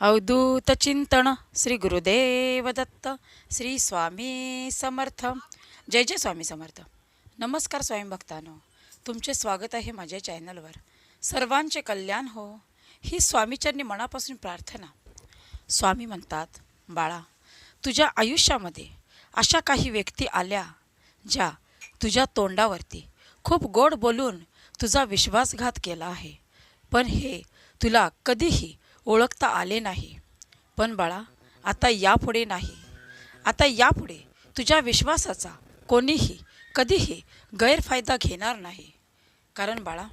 अवधूत चिंतन श्री गुरुदेव दत्त श्री स्वामी समर्थ जय जय स्वामी समर्थ नमस्कार स्वामी भक्तानो तुमचे स्वागत आहे माझ्या चॅनलवर सर्वांचे कल्याण हो ही स्वामीचरणी मनापासून प्रार्थना स्वामी म्हणतात बाळा तुझ्या आयुष्यामध्ये अशा काही व्यक्ती आल्या ज्या तुझ्या तोंडावरती खूप गोड बोलून तुझा विश्वासघात केला आहे पण हे तुला कधीही ओळखता आले नाही. पण बाळा आता यापुढे नाही. आता यापुढे तुझ्या विश्वासाचा कोणीही कधीही गैरफायदा घेणार नाही. कारण बाळा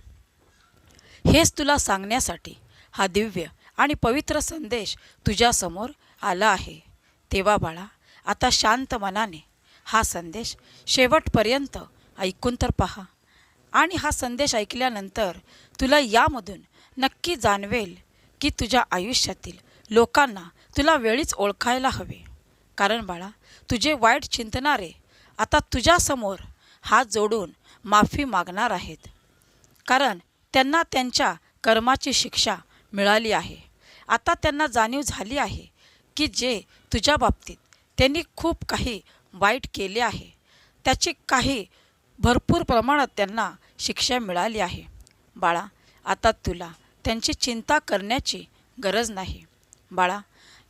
हेच तुला सांगण्यासाठी हा दिव्य आणि पवित्र संदेश तुझ्यासमोर आला आहे. तेव्हा बाळा आता शांत मनाने हा संदेश शेवटपर्यंत ऐकून तर पहा. आणि हा संदेश ऐकल्यानंतर तुला यामधून नक्की जाणवेल की तुझ्या आयुष्यातील लोकांना तुला वेळीच ओळखायला हवे. कारण बाळा तुझे वाईट चिंतणारे आता तुझ्यासमोर हात जोडून माफी मागणार आहेत. कारण त्यांना त्यांच्या कर्माची शिक्षा मिळाली आहे. आता त्यांना जाणीव झाली आहे की जे तुझ्या बाबतीत त्यांनी खूप काही वाईट केले आहे त्याची काही भरपूर प्रमाणात त्यांना शिक्षा मिळाली आहे. बाळा आता तुला त्यांची चिंता करण्याची गरज नाही. बाळा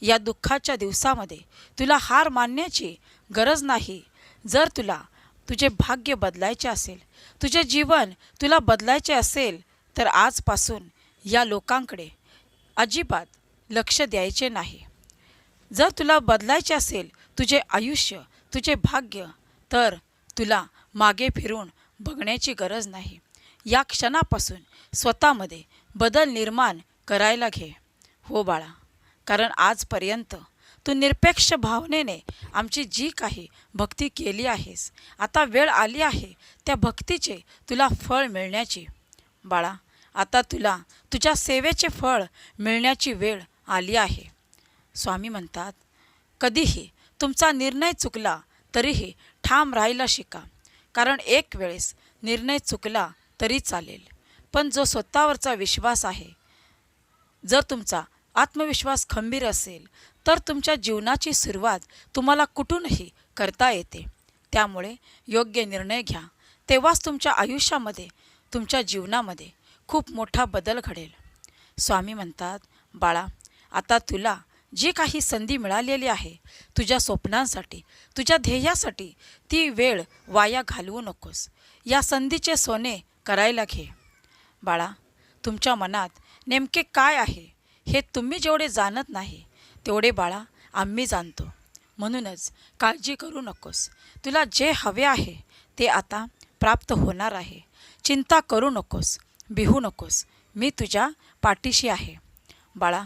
या दुःखाच्या दिवसामध्ये तुला हार मानण्याची गरज नाही. जर तुला तुझे भाग्य बदलायचे असेल तुझे जीवन तुला बदलायचे असेल तर आजपासून या लोकांकडे अजिबात लक्ष द्यायचे नाही. जर तुला बदलायचे असेल तुझे आयुष्य तुझे भाग्य तर तुला मागे फिरून बघण्याची गरज नाही. या क्षणापासून स्वतःमध्ये बदल निर्माण करायला घे. हो बाळा कारण आजपर्यंत तू निरपेक्ष भावनेने आमची जी काही भक्ती केली आहेस आता वेळ आली आहे त्या भक्तीचे तुला फळ मिळण्याची. बाळा आता तुला तुझ्या सेवेचे फळ मिळण्याची वेळ आली आहे. स्वामी म्हणतात कधीही तुमचा निर्णय चुकला तरीही ठाम राहायला शिका. कारण एक वेळेस निर्णय चुकला तरी चालेल. पण जो स्वतःवरचा विश्वास आहे जर तुमचा आत्मविश्वास खंबीर असेल तर तुमच्या जीवनाची सुरुवात तुम्हाला कुठूनही करता येते. त्यामुळे योग्य निर्णय घ्या. तेव्हाच तुमच्या आयुष्यामध्ये तुमच्या जीवनामध्ये खूप मोठा बदल घडेल. स्वामी म्हणतात बाळा आता तुला जी काही संधी मिळालेली आहे तुझ्या स्वप्नांसाठी तुझ्या ध्येयासाठी ती वेळ वाया घालवू नकोस. या संधीचे सोने करायला घे. बाळा तुमच्या मनात नेमके काय आहे हे तुम्ही जेवढे जाणत नाही तेवढे बाळा आम्ही जाणतो. म्हणूनच काळजी करू नकोस. तुला जे हवे आहे ते आता प्राप्त होणार आहे. चिंता करू नकोस बिहू नकोस. मी तुझ्या पाठीशी आहे. बाळा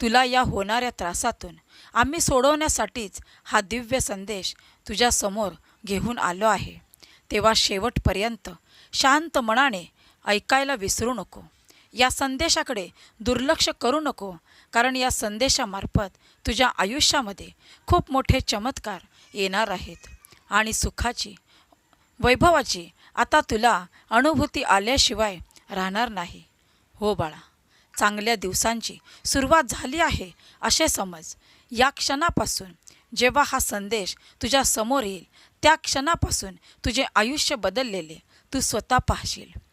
तुला या होणाऱ्या त्रासातून आम्ही सोडवण्यासाठीच हा दिव्य संदेश तुझ्यासमोर घेऊन आलो आहे. तेव्हा शेवटपर्यंत शांत मनाने ऐकायला विसरू नको. या संदेशाकडे दुर्लक्ष करू नको कारण या संदेशामार्फत तुझ्या आयुष्यामध्ये खूप मोठे चमत्कार येणार आहेत. आणि सुखाची वैभवाची आता तुला अनुभूती आल्याशिवाय राहणार नाही. हो बाळा चांगल्या दिवसांची सुरुवात झाली आहे असे समज. या क्षणापासून जेव्हा हा संदेश तुझ्या समोर येईल त्या क्षणापासून तुझे आयुष्य बदललेले तू स्वतः पाहशील.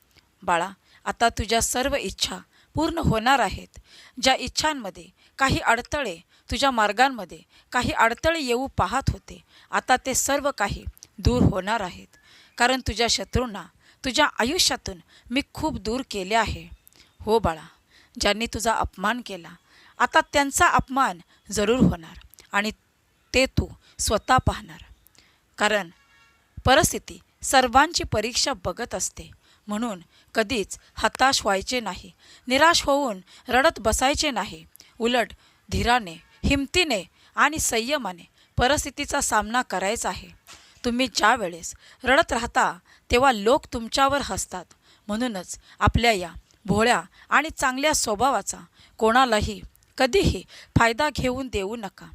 बाळा आता तुझ्या सर्व इच्छा पूर्ण होणार आहेत. ज्या इच्छांमध्ये काही अडथळे तुझ्या मार्गांमध्ये काही अडथळे येऊ पाहत होते आता ते सर्व काही दूर होणार आहेत. कारण तुझ्या शत्रूंना तुझ्या आयुष्यातून मी खूप दूर केले आहे. हो बाळा ज्यांनी तुझा अपमान केला आता त्यांचा अपमान जरूर होणार आणि ते तू स्वतः पाहणार. कारण परिस्थिती सर्वांची परीक्षा बघत असते. म्हणून कधीच हताश व्हायचे नाही. निराश होऊन रडत बसायचे नाही. उलट धीराने हिमतीने आणि संयमाने परिस्थितीचा सामना करायचा आहे. तुम्ही ज्या वेळेस रडत राहता तेव्हा लोक तुमच्यावर हसतात. म्हणूनच आपल्या या भोळ्या आणि चांगल्या स्वभावाचा कोणालाही कधीही फायदा घेऊन देऊ नका.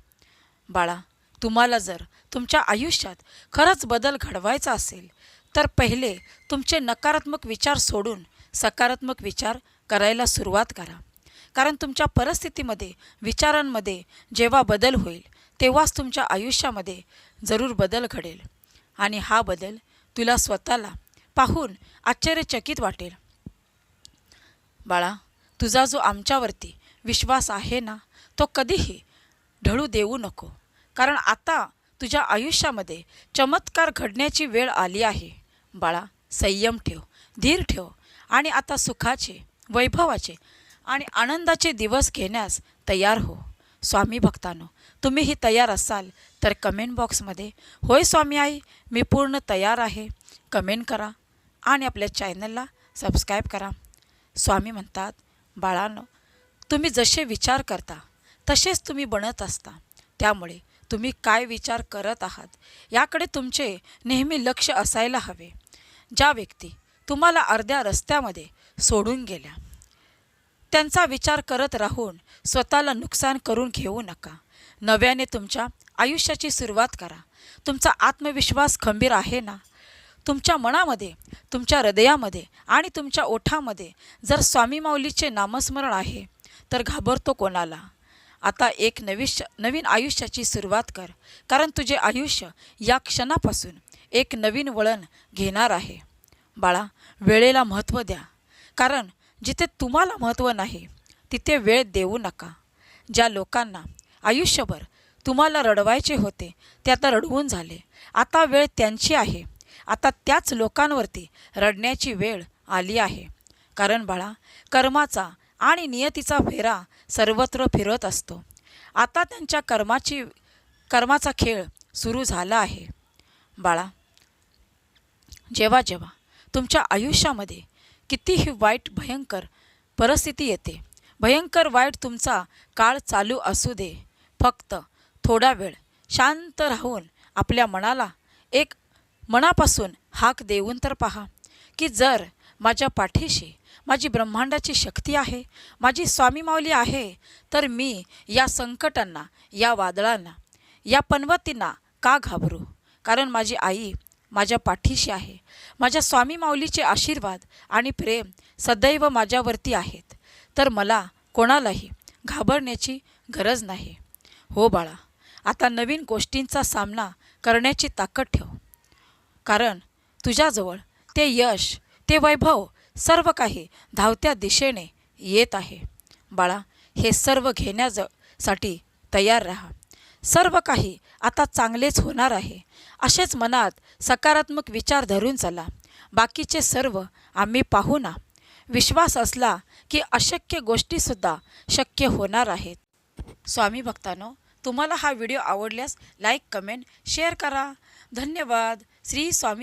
बाळा तुम्हाला जर तुमच्या आयुष्यात खरंच बदल घडवायचा असेल तर पहिले तुमचे नकारात्मक विचार सोडून सकारात्मक विचार करायला सुरुवात करा. कारण तुमच्या परिस्थितीमध्ये विचारांमध्ये जेव्हा बदल होईल तेव्हाच तुमच्या आयुष्यामध्ये जरूर बदल घडेल. आणि हा बदल तुला स्वतःला पाहून आश्चर्यचकित वाटेल. बाळा तुझा जो आमच्यावरती विश्वास आहे ना तो कधीही ढळू देऊ नको. कारण आता तुझ्या आयुष्यामध्ये चमत्कार घडण्याची वेळ आली आहे. बाळा संयम ठेव धीर ठेव आणि आता सुखाचे वैभवाचे आणि आनंदाचे दिवस घेण्यास तयार हो. स्वामी भक्तांनो तुम्हीही तयार असाल तर कमेंट बॉक्समध्ये होय स्वामी आई मी पूर्ण तयार आहे. कमेंट करा आणि आपल्या चॅनलला सबस्क्राईब करा. स्वामी म्हणतात बाळांनो तुम्ही जसे विचार करता तसेच तुम्ही बनत असता. त्यामुळे तुम्ही काय विचार करत आहात? याकडे तुमचे नेहमी लक्ष असायला हवे. ज्या व्यक्ती तुम्हाला अर्ध्या रस्त्यामध्ये सोडून गेल्या. त्यांचा विचार करत राहून स्वतःला नुकसान करून घेऊ नका. नव्याने तुमच्या आयुष्याची सुरुवात करा. तुमचा आत्मविश्वास खंबीर आहे ना? तुमच्या मनामध्ये तुमच्या हृदयामध्ये आणि तुमच्या ओठामध्ये जर स्वामी माऊलीचे नामस्मरण आहे तर घाबरतो कोणाला? आता एक नविष्य नवीन आयुष्याची सुरुवात कर. कारण तुझे आयुष्य या क्षणापासून एक नवीन वळण घेणार आहे. बाळा वेळेला महत्त्व द्या. कारण जिथे तुम्हाला महत्त्व नाही तिथे वेळ देऊ नका. ज्या लोकांना आयुष्यभर तुम्हाला रडवायचे होते ते आता रडवून झाले. आता वेळ त्यांची आहे. आता त्याच लोकांवरती रडण्याची वेळ आली आहे. कारण बाळा कर्माचा आणि नियतीचा फेरा सर्वत्र फिरत असतो. आता त्यांच्या कर्माची कर्माचा खेळ सुरू झाला आहे. बाळा जेव्हा जेव्हा तुमच्या आयुष्यामध्ये कितीही वाईट भयंकर परिस्थिती येते भयंकर वाईट तुमचा काळ चालू असू दे. फक्त थोडा वेळ शांत राहून आपल्या मनाला एक मनापासून हाक देऊन तर पहा की जर माझ्या पाठीशी माझी ब्रह्मांडाची शक्ती आहे माझी स्वामी माऊली आहे तर मी या संकटांना या वादळांना या पनवतींना का घाबरू? कारण माझी आई माझ्या पाठीशी आहे. माझ्या स्वामी माऊलीचे आशीर्वाद आणि प्रेम सदैव माझ्यावरती आहेत. तर मला कोणालाही घाबरण्याची गरज नाही. हो बाळा आता नवीन गोष्टींचा सामना करण्याची ताकद ठेव. कारण तुझ्याजवळ ते यश ते वैभव सर्व काही धावत्या दिशेने येत आहे. बाळा हे सर्व घेण्याजसाठी तयार राहा. सर्व काही आता चांगलेच होणार आहे. असेच मनात सकारात्मक विचार धरून चला. बाकीचे सर्व आम्ही पाहू ना. विश्वास असला की अशक्य गोष्टीसुद्धा शक्य होणार आहेत. स्वामी भक्तानो तुम्हाला हा व्हिडिओ आवडल्यास लाईक कमेंट शेअर करा. धन्यवाद. श्री स्वामी